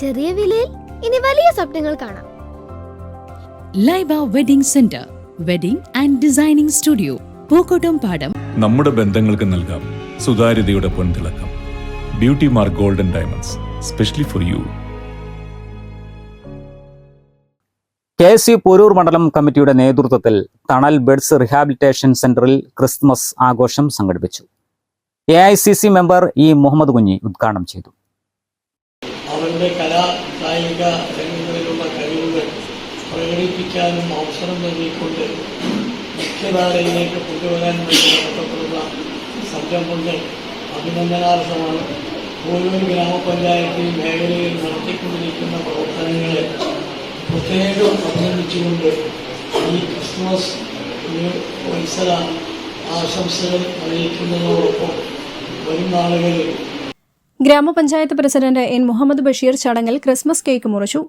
ചെറിയ വിലയിൽ ഇനി വലിയ സ്വപ്നങ്ങൾ കാണാം. Laiba wedding centre wedding and designing studio Pookkottumpadam. നമ്മുടെ ബന്ധങ്ങൾക്ക് നൽകാം സുതാര്യതയുടെ പൊൻതിളക്കം. Beauty mark golden diamonds specially for you K S U Porur മണ്ഡലം കമ്മിറ്റിയുടെ നേതൃത്വത്തിൽ തണൽ ബെഡ്സ് റിഹാബിലിറ്റേഷൻ സെന്ററിൽ ക്രിസ്മസ് ആഘോഷം സംഘടിപ്പിച്ചു. A I C C member E Muhammad Kunhi ഉദ്ഘാടനം ചെയ്തു. അവരുടെ കലാ കായിക രംഗങ്ങളിലുള്ള കഴിവുകൾ പ്രകടിപ്പിക്കാനും അവസരം നൽകിക്കൊണ്ട് മുഖ്യധാരയിലേക്ക് കൊണ്ടുവരാൻ വേണ്ടി നടത്തപ്പെടുന്ന സംരംഭങ്ങൾ അഭിനന്ദനാർഹമാണ്. ഓരോ ഗ്രാമപഞ്ചായത്തിൽ മേഖലയിൽ നടത്തിക്കൊണ്ടിരിക്കുന്ന പ്രവർത്തനങ്ങളെ പ്രത്യേകം അഭിനന്ദിച്ചുകൊണ്ട് ഈ ക്രിസ്മസ് ഉത്സവ ആശംസകൾ അറിയിക്കുന്നതോടൊപ്പം വരും നാളുകളിൽ ഗ്രാമപഞ്ചായത്ത് പ്രസിഡന്റ് എൻ മുഹമ്മദ് ബഷീർ ചടങ്ങിൽ ക്രിസ്മസ് കേക്ക് മുറിച്ചു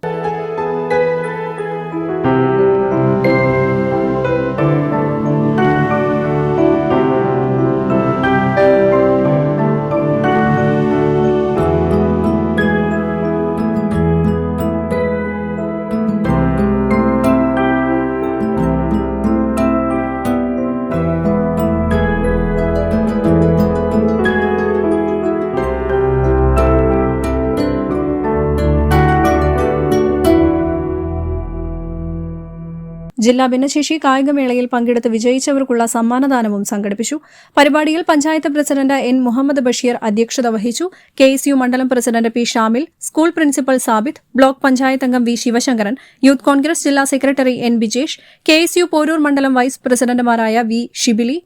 ജില്ലാ ഭിന്നശേഷി കായികമേളയിൽ പങ്കെടുത്ത് വിജയിച്ചവർക്കുള്ള സമ്മാനദാനവും സംഘടിപ്പിച്ചു. പരിപാടിയിൽ പഞ്ചായത്ത് പ്രസിഡന്റ് എൻ മുഹമ്മദ് ബഷീർ അധ്യക്ഷത വഹിച്ചു. കെ മണ്ഡലം president P Shamil school principal Sabith block panchayat അംഗം വി ശിവശങ്കരൻ യൂത്ത് കോൺഗ്രസ് ജില്ലാ secretary N Bijesh K S Porur മണ്ഡലം വൈസ് പ്രസിഡന്റുമാരായ വി ഷിബിലി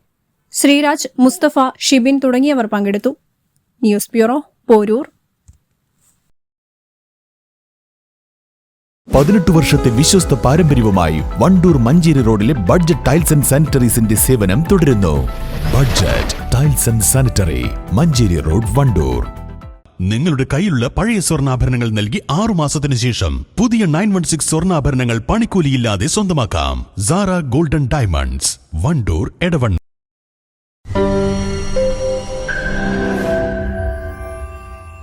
ശ്രീരാജ് മുസ്തഫ ഷിബിൻ തുടങ്ങിയവർ പങ്കെടുത്തു. News bureau Porur. പതിനെട്ട് വർഷത്തെ വിശ്വസ്ത പാരമ്പര്യവുമായി വണ്ടൂർ മഞ്ചേരി റോഡിലെ ബഡ്ജറ്റ് ടൈൽസ് ആൻഡ് സാനിറ്ററീസിന്റെ സേവനം തുടരുന്നു. Budget tiles and sanitary Manjeri road Wandoor. നിങ്ങളുടെ കയ്യിലുള്ള പഴയ സ്വർണാഭരണങ്ങൾ നൽകി ആറു മാസത്തിന് ശേഷം പുതിയ നയൻ വൺ സിക്സ് സ്വർണാഭരണങ്ങൾ പണിക്കൂലിയില്ലാതെ സ്വന്തമാക്കാം. Sara golden diamonds Wandoor Edavanna.